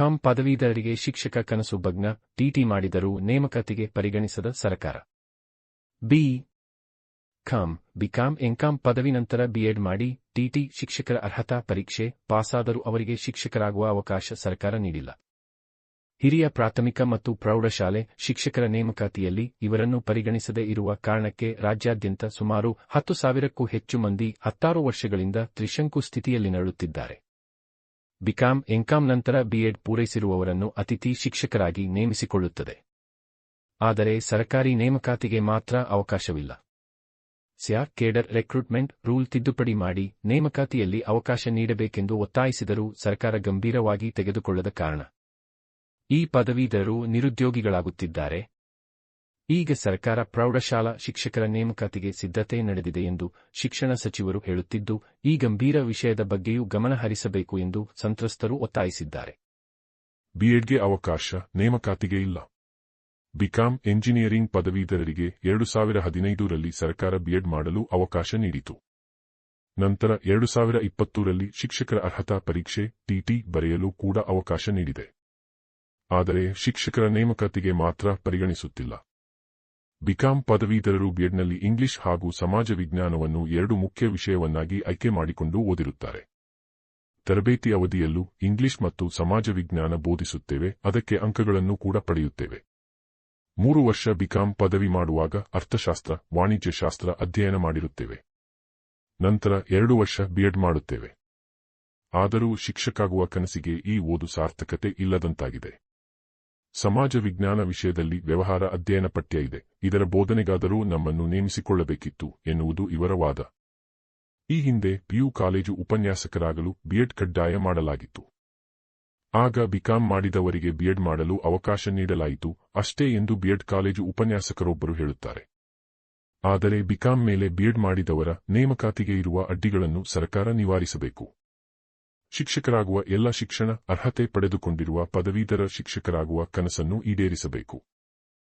Com ಪದವೀಧರರಿಗೆ ಶಿಕ್ಷಕ ಕನಸು ಭಗ್ನ, TT ಮಾಡಿದರೂ ನೇಮಕಾತಿಗೆ ಪರಿಗಣಿಸದ ಸರ್ಕಾರ. ಬಿ. ಕಾಂ ಬಿಕಾಂ ಎಂಕಾಂ ಪದವಿ ನಂತರ ಬಿಎಡ್ ಮಾಡಿ, ಟಿಟಿ ಶಿಕ್ಷಕರ ಅರ್ಹತಾ ಪರೀಕ್ಷೆ ಪಾಸಾದರೂ ಅವರಿಗೆ ಶಿಕ್ಷಕರಾಗುವ ಅವಕಾಶ ಸರ್ಕಾರ ನೀಡಿಲ್ಲ. ಹಿರಿಯ ಪ್ರಾಥಮಿಕ ಮತ್ತು ಪ್ರೌಢಶಾಲೆ ಶಿಕ್ಷಕರ ನೇಮಕಾತಿಯಲ್ಲಿ ಇವರನ್ನು ಪರಿಗಣಿಸದೇ ಇರುವ ಕಾರಣಕ್ಕೆ ರಾಜ್ಯಾದ್ಯಂತ ಸುಮಾರು ಹತ್ತು ಸಾವಿರಕ್ಕೂ ಹೆಚ್ಚು ಮಂದಿ ಹತ್ತಾರು ವರ್ಷಗಳಿಂದ ತ್ರಿಶಂಕು ಸ್ಥಿತಿಯಲ್ಲಿ ನರಳುತ್ತಿದ್ದಾರೆ. ಬಿಕಾಂ ಎಂಕಾಂ ನಂತರ ಬಿಎಡ್ ಪೂರೈಸಿರುವವರನ್ನು ಅತಿಥಿ ಶಿಕ್ಷಕರಾಗಿ ನೇಮಿಸಿಕೊಳ್ಳುತ್ತದೆ. ಆದರೆ ಸರಕಾರಿ ನೇಮಕಾತಿಗೆ ಮಾತ್ರ ಅವಕಾಶವಿಲ್ಲ. ಸ್ಯಾ ಕೇಡರ್ ರೆಕ್ರೂಟ್ಮೆಂಟ್ ರೂಲ್ ತಿದ್ದುಪಡಿ ಮಾಡಿ ನೇಮಕಾತಿಯಲ್ಲಿ ಅವಕಾಶ ನೀಡಬೇಕೆಂದು ಒತ್ತಾಯಿಸಿದರೂ ಸರ್ಕಾರ ಗಂಭೀರವಾಗಿ ತೆಗೆದುಕೊಳ್ಳದ ಕಾರಣ. ಈ ಪದವೀಧರರು ನಿರುದ್ಯೋಗಿಗಳಾಗುತ್ತಿದ್ದಾರೆ. ಈಗ ಸರ್ಕಾರ ಪ್ರೌಢಶಾಲಾ ಶಿಕ್ಷಕರ ನೇಮಕಾತಿಗೆ ಸಿದ್ಧತೆ ನಡೆದಿದೆ ಎಂದು ಶಿಕ್ಷಣ ಸಚಿವರು ಹೇಳುತ್ತಿದ್ದು, ಈ ಗಂಭೀರ ವಿಷಯದ ಬಗ್ಗೆಯೂ ಗಮನ ಹರಿಸಬೇಕು ಎಂದು ಸಂತ್ರಸ್ತರು ಒತ್ತಾಯಿಸಿದ್ದಾರೆ. ಬಿಎಡ್ಗೆ ಅವಕಾಶ, ನೇಮಕಾತಿಗೆ ಇಲ್ಲ. ಬಿಕಾಂ ಎಂಜಿನಿಯರಿಂಗ್ ಪದವೀಧರರಿಗೆ ಎರಡು ಸಾವಿರ ಹದಿನೈದರಲ್ಲಿ ಸರ್ಕಾರ ಬಿಎಡ್ ಮಾಡಲು ಅವಕಾಶ ನೀಡಿತು. ನಂತರ ಎರಡು ಸಾವಿರ ಇಪ್ಪತ್ತೂರಲ್ಲಿ ಶಿಕ್ಷಕರ ಅರ್ಹತಾ ಪರೀಕ್ಷೆ, ಟಿಟಿ ಬರೆಯಲು ಕೂಡ ಅವಕಾಶ ನೀಡಿದೆ. ಆದರೆ ಶಿಕ್ಷಕರ ನೇಮಕಾತಿಗೆ ಮಾತ್ರ ಪರಿಗಣಿಸುತ್ತಿಲ್ಲ. ಬಿಕಾಂ ಪದವೀಧರರು ಬಿಎಡ್ನಲ್ಲಿ ಇಂಗ್ಲಿಷ್ ಹಾಗೂ ಸಮಾಜ ವಿಜ್ಞಾನವನ್ನು ಎರಡು ಮುಖ್ಯ ವಿಷಯವನ್ನಾಗಿ ಆಯ್ಕೆ ಮಾಡಿಕೊಂಡು ಓದಿರುತ್ತಾರೆ. ತರಬೇತಿ ಅವಧಿಯಲ್ಲೂ ಇಂಗ್ಲಿಷ್ ಮತ್ತು ಸಮಾಜ ವಿಜ್ಞಾನ ಬೋಧಿಸುತ್ತೇವೆ, ಅದಕ್ಕೆ ಅಂಕಗಳನ್ನು ಕೂಡ ಪಡೆಯುತ್ತೇವೆ. ಮೂರು ವರ್ಷ ಬಿಕಾಂ ಪದವಿ ಮಾಡುವಾಗ ಅರ್ಥಶಾಸ್ತ್ರ, ವಾಣಿಜ್ಯಶಾಸ್ತ್ರ ಅಧ್ಯಯನ ಮಾಡಿರುತ್ತೇವೆ. ನಂತರ ಎರಡು ವರ್ಷ ಬಿಎಡ್ ಮಾಡುತ್ತೇವೆ. ಆದರೂ ಶಿಕ್ಷಕಾಗುವ ಕನಸಿಗೆ ಈ ಓದು ಸಾರ್ಥಕತೆ ಇಲ್ಲದಂತಾಗಿದೆ. ಸಮಾಜ ವಿಜ್ಞಾನ ವಿಷಯದಲ್ಲಿ ವ್ಯವಹಾರ ಅಧ್ಯಯನ ಪಠ್ಯ ಇದೆ. ಇದರ ಬೋಧನೆಗಾದರೂ ನಮ್ಮನ್ನು ನೇಮಿಸಿಕೊಳ್ಳಬೇಕಿತ್ತು ಎನ್ನುವುದು ಇವರ ವಾದ. ಈ ಹಿಂದೆ ಪಿಯು ಕಾಲೇಜು ಉಪನ್ಯಾಸಕರಾಗಲು ಬಿಎಡ್ ಕಡ್ಡಾಯ ಮಾಡಲಾಗಿತ್ತು. ಆಗ ಬಿಕಾಂ ಮಾಡಿದವರಿಗೆ ಬಿಎಡ್ ಮಾಡಲು ಅವಕಾಶ ನೀಡಲಾಯಿತು. ಅಷ್ಟೇ ಎಂದು ಬಿಎಡ್ ಕಾಲೇಜು ಉಪನ್ಯಾಸಕರೊಬ್ಬರು ಹೇಳುತ್ತಾರೆ. ಆದರೆ ಬಿಕಾಂ ಮೇಲೆ ಬಿಎಡ್ ಮಾಡಿದವರ ನೇಮಕಾತಿಗೆ ಇರುವ ಅಡ್ಡಿಗಳನ್ನು ಸರ್ಕಾರ ನಿವಾರಿಸಬೇಕು. ಶಿಕ್ಷಕರಾಗುವ ಎಲ್ಲ ಶಿಕ್ಷಣ ಅರ್ಹತೆ ಪಡೆದುಕೊಂಡಿರುವ ಪದವೀಧರ ಶಿಕ್ಷಕರಾಗುವ ಕನಸನ್ನು ಈಡೇರಿಸಬೇಕು.